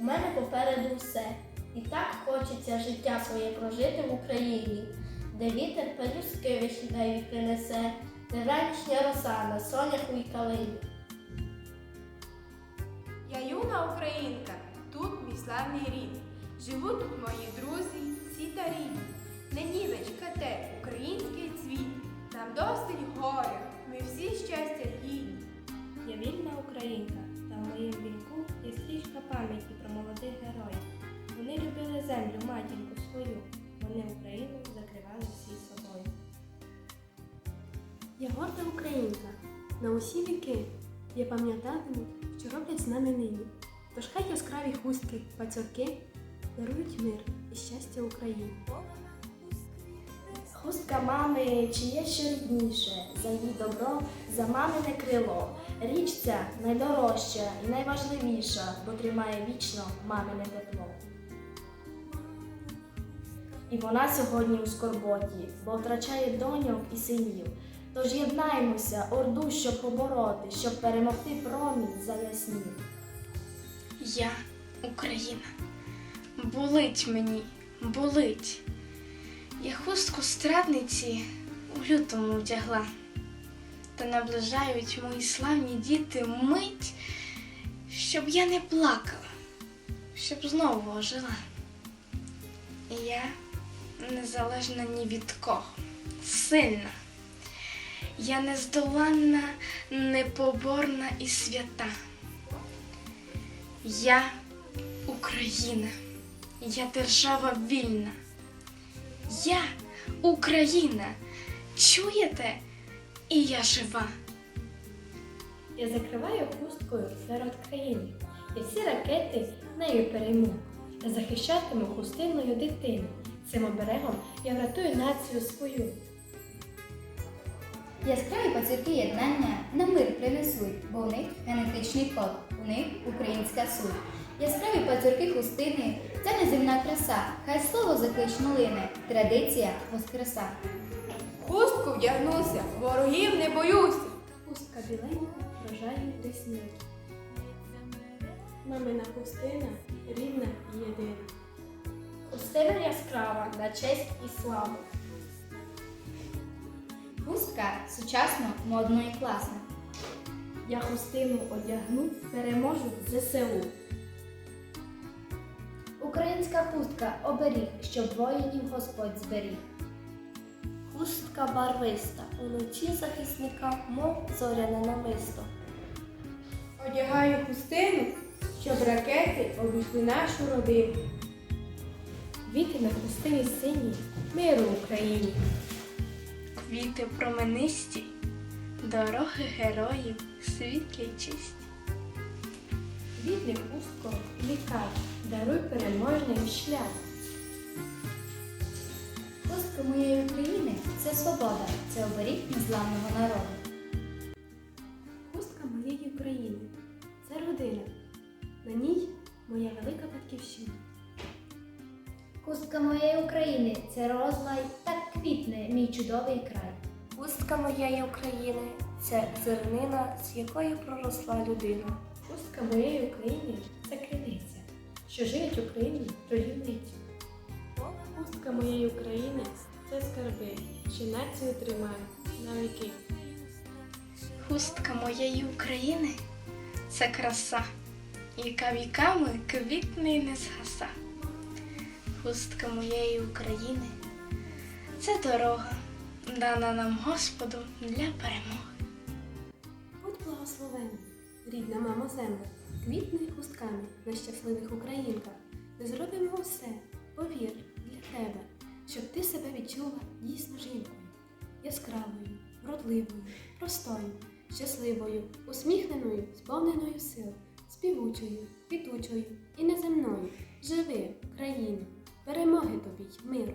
У мене попереду все. І так хочеться життя своє прожити в Україні, де вітер пелюстки вишневі принесе, де ранішня роса на соняху й калині. Я юна українка, тут мій славний рід. Живуть тут мої друзі, всі та рідні. Ненівечка те, український цвіт. Нам досить горя, ми всі щастя гідні. Горда українка, на усі віки. Я пам'ятатиму, що роблять з нами нині. Тож хай яскраві хустки, пацюрки дарують мир і щастя Україні. Хустка мами, чи є що рідніше, за її добро, за мамине крило. Річ ця найдорожча і найважливіша, бо тримає вічно мамине тепло. І вона сьогодні у скорботі, бо втрачає доньок і синів. Тож єднаймося, орду, щоб побороти, щоб перемогти промінь заяснів. Я Україна. Болить мені, болить. Я хустку страдниці у лютому вдягла. Та наближають мої славні діти мить, щоб я не плакала, щоб знову ожила. Я незалежна ні від кого, сильна. Я нездоланна, непоборна і свята. Я Україна, я держава вільна. Я Україна. Чуєте? І я жива. Я закриваю хусткою серед країни, і всі ракети нею перейму. Я захищатиму хустиною дитину. Цим оберегом я врятую націю свою. Яскраві пацюки єднання на мир принесуть, бо у них генетичний код, у них українська суть. Яскраві пацюрки хустини це неземна краса, хай слово заклично лине, традиція воскреса. Хустку вдягнуся, ворогів не боюся. Хустка біленька, врожаю рясні. Мамина хустина рідна і єдина. Хустина яскрава на честь і славу. Хустка сучасно, модно і класно. Я хустину одягну, переможу в ЗСУ. Українська хустка оберіг, щоб воїнів Господь зберіг. Хустка барвиста, уночі захисника, мов зоряне намисто. Одягаю хустину, щоб ракети обійшли нашу родину. Квіти на хустині синій, миру Україні. Квіти променисті, дороги героїв, світлі й чисті. Квіти хустко, лікар, даруй переможний шлях. Хустка моєї України це свобода, це оберіг незламного народу. Хустка моєї України це родина. На ній моя велика батьківщина. Хустка моєї України це розлай, квітне мій чудовий край. Хустка моєї України це зернина, з якої проросла людина. Хустка моєї України це криниця, що живить Україні трудівницю. Хустка моєї України це скарби, що націю тримають на віки. Хустка моєї України це краса, яка віками квітне й не згаса. Хустка моєї України це дорога, дана нам Господом для перемоги. Будь благословена, рідна мама земля, квітни хустками на щасливих українках. Ми зробимо все, повір, для тебе, щоб ти себе відчула дійсно жінкою, яскравою, вродливою, простою, щасливою, усміхненою, сповненою сил, співучою, квітучою і неземною. Живи, країно, перемоги тобі, миру.